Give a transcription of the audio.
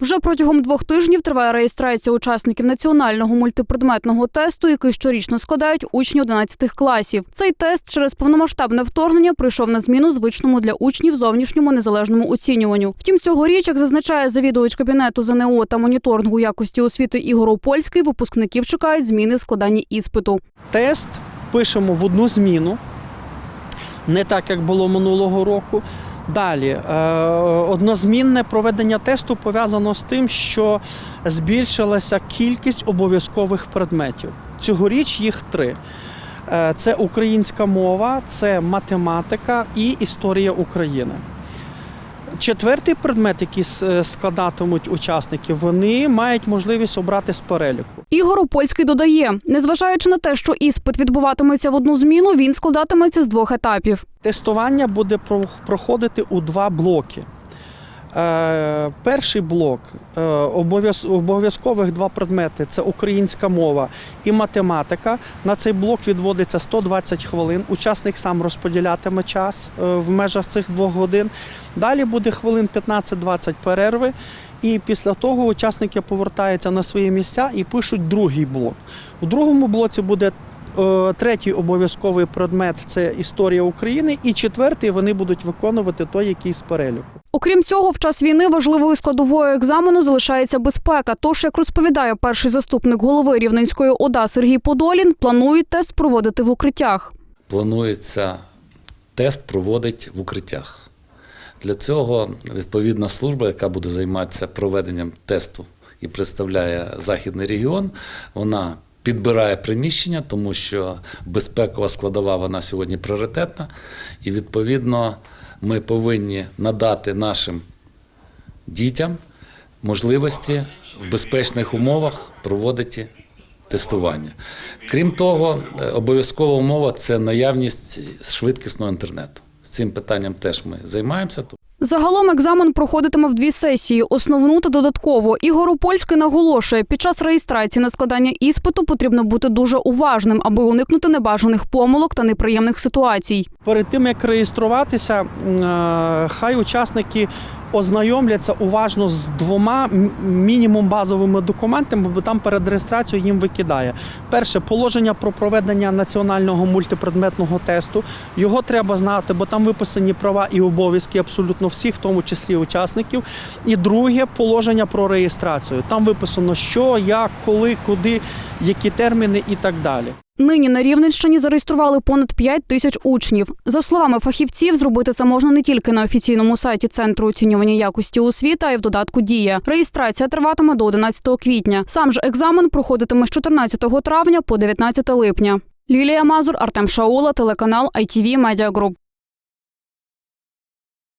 Вже протягом двох тижнів триває реєстрація учасників національного мультипредметного тесту, який щорічно складають учні 11 класів. Цей тест через повномасштабне вторгнення прийшов на зміну звичному для учнів зовнішньому незалежному оцінюванню. Втім, цьогоріч, як зазначає завідувач кабінету ЗНО та моніторингу якості освіти Ігор Опольський, випускників чекають зміни в складанні іспиту. Тест пишемо в одну зміну, не так, як було минулого року. Далі, е, однозмінне проведення тесту пов'язано з тим, що збільшилася кількість обов'язкових предметів. Цьогоріч їх три: Е, це українська мова, це математика і історія України. Четвертий предмет, який складатимуть учасники, вони мають можливість обрати з переліку. Ігор Польський додає, незважаючи на те, що іспит відбуватиметься в одну зміну, він складатиметься з двох етапів. Тестування буде про- проходити у два блоки. Е, перший блок е, обов'язкових два предмети це українська мова і математика. На цей блок відводиться 120 хвилин. Учасник сам розподілятиме час е, в межах цих двох годин. Далі буде хвилин 15-20 перерви. І після того учасники повертаються на свої місця і пишуть другий блок. У другому блоці буде Третій обов'язковий предмет це історія України, і четвертий вони будуть виконувати той, який з переліку. Окрім цього, в час війни важливою складовою екзамену залишається безпека. Тож, як розповідає перший заступник голови Рівненської ОДА Сергій Подолін, планують тест проводити в укриттях. планується тест проводить в укриттях. Для цього відповідна служба, яка буде займатися проведенням тесту і представляє західний регіон, вона підбирає приміщення, тому що безпекова складова вона сьогодні пріоритетна, і відповідно ми повинні надати нашим дітям можливості в безпечних умовах проводити тестування. Крім того, обов'язкова умова це наявність швидкісного інтернету. Цим питанням теж ми займаємося. Загалом екзамен проходитиме в дві сесії: основну та додаткову. Ігор Польський наголошує, під час реєстрації на складання іспиту потрібно бути дуже уважним, аби уникнути небажаних помилок та неприємних ситуацій. Перед тим як реєструватися, е, хай учасники ознайомляться уважно з двома мінімум базовими документами, бо там перед реєстрацією їм викидає. Перше положення про проведення національного мультипредметного тесту. Його треба знати, бо там виписані права і обов'язки абсолютно всіх, в тому числі учасників. І друге положення про реєстрацію. Там виписано, що, як, коли, куди, які терміни і так далі. Нині на Рівненщині зареєстрували понад 5 тисяч учнів. За словами фахівців, зробити це можна не тільки на офіційному сайті Центру оцінювання якості освіти, а й в додатку Дія. Реєстрація триватиме до 11 квітня. Сам же екзамен проходитиме з 14 травня по 19 липня. Лілія Мазур, Артем Шаула, телеканал ITV Media Group.